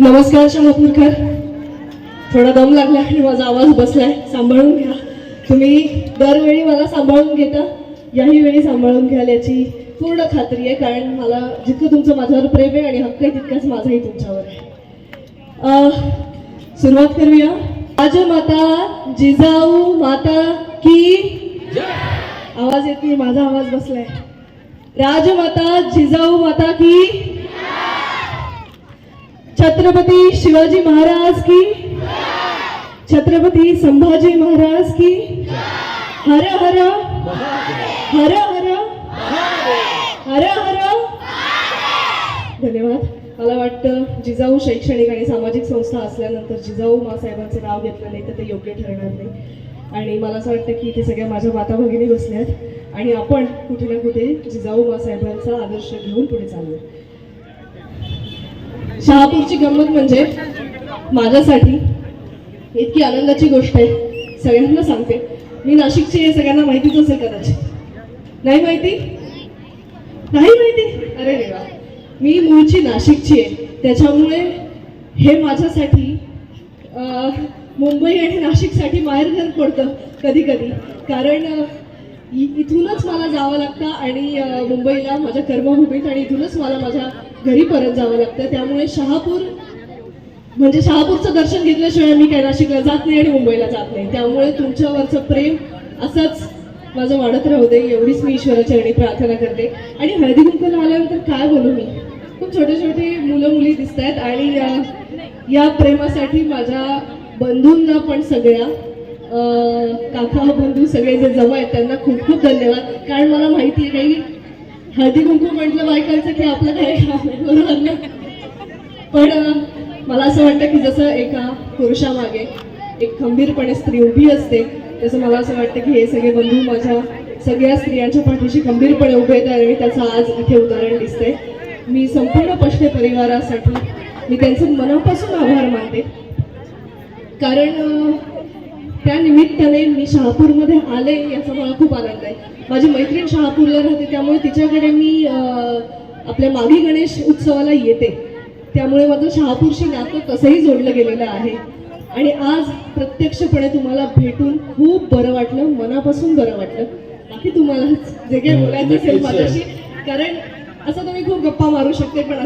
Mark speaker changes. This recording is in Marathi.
Speaker 1: नमस्कार शहापूरकर. थोडा दम लागला आणि माझा आवाज बसलाय. सांभाळून घ्या. तुम्ही दरवेळी मला सांभाळून घेता याही वेळी सांभाळून घ्याल याची पूर्ण खात्री आहे कारण मला जितकं तुमचं माझ्यावर प्रेम आहे आणि हक्क आहे तितकाच माझाही तुमच्यावर आहे. सुरुवात करूया. राजमाता जिजाऊ माता की आवाज येत नाही माझा आवाज बसलाय. राजमाता जिजाऊ माता की छत्रपती शिवाजी महाराज की छत्रपती संभाजी महाराज की हर हर हर हर हर हर धन्यवाद. मला वाटतं जिजाऊ शैक्षणिक आणि सामाजिक संस्था असल्यानंतर जिजाऊ मासाहेबांचं नाव घेतलं नाही तर ते योग्य ठरणार नाही. आणि मला असं वाटतं की इथे सगळ्या माझ्या माता भगिनी बसल्या आहेत आणि आपण कुठे ना कुठे जिजाऊ मासाहेबांचा आदर्श घेऊन पुढे चाललो शहापूरची गंमत म्हणजे माझ्यासाठी इतकी आनंदाची गोष्ट आहे. सगळ्यांना सांगते. मी नाशिकची आहे सगळ्यांना माहितीच असेल कदाचित. नाही माहिती? नाही माहिती? अरे देवा. मी मूळची नाशिकची आहे. त्याच्यामुळे हे माझ्यासाठी मुंबई आणि नाशिकसाठी माहेरघर पडतं कधी कधी कारण इथूनच मला जावं लागतं आणि मुंबईला माझ्या कर्मभूमीत आणि इथूनच मला माझ्या घरी परत जावं लागतं. त्यामुळे शहापूर म्हणजे शहापूरचं दर्शन घेतल्याशिवाय मी कैलाशिकला जात नाही आणि मुंबईला जात नाही. त्यामुळे तुमच्यावरचं प्रेम असंच माझं वाढत राहू दे एवढीच मी ईश्वराचरणी प्रार्थना करते. आणि हळदी कुंकूला आल्यानंतर काय बोलू मी? खूप छोटे छोटे मुलं मुली दिसत आहेत आणि या या प्रेमासाठी माझ्या बंधूंना पण सगळ्या काका बंधू सगळे जे जमा आहेत त्यांना खूप खूप धन्यवाद. कारण मला माहिती आहे काही हळदी कुंकू म्हटलं बायकांचं की आपलं काय काम आहे? बरोबर ना? पण मला असं वाटतं की जसं एका पुरुषामागे एक खंबीरपणे स्त्री उभी असते तसं मला असं वाटतं की हे सगळे बंधू माझ्या सगळ्या स्त्रियांच्या पाठीशी खंबीरपणे उभे आहेत आणि त्याचं आज इथे उदाहरण दिसते. मी संपूर्ण पश्चिम परिवारासाठी मी त्यांचे मनापासून आभार मानते. कारण त्या निमित्ताने मी शहापूरमध्ये आले याचा मला खूप आनंद आहे. माझी मैत्रीण शहापूरला राहते त्यामुळे तिच्याकडे मी आपल्या मागी गणेश उत्सवाला येते. त्यामुळे माझं शहापूरशी नातं तसंही जोडलं गेलेलं आहे. आणि आज प्रत्यक्षपणे तुम्हाला भेटून खूप बरं वाटलं मनापासून बरं वाटलं. बाकी तुम्हाला जे काही बोलायचं असेल माझ्याशी कारण असं तुम्ही खूप गप्पा मारू शकते पण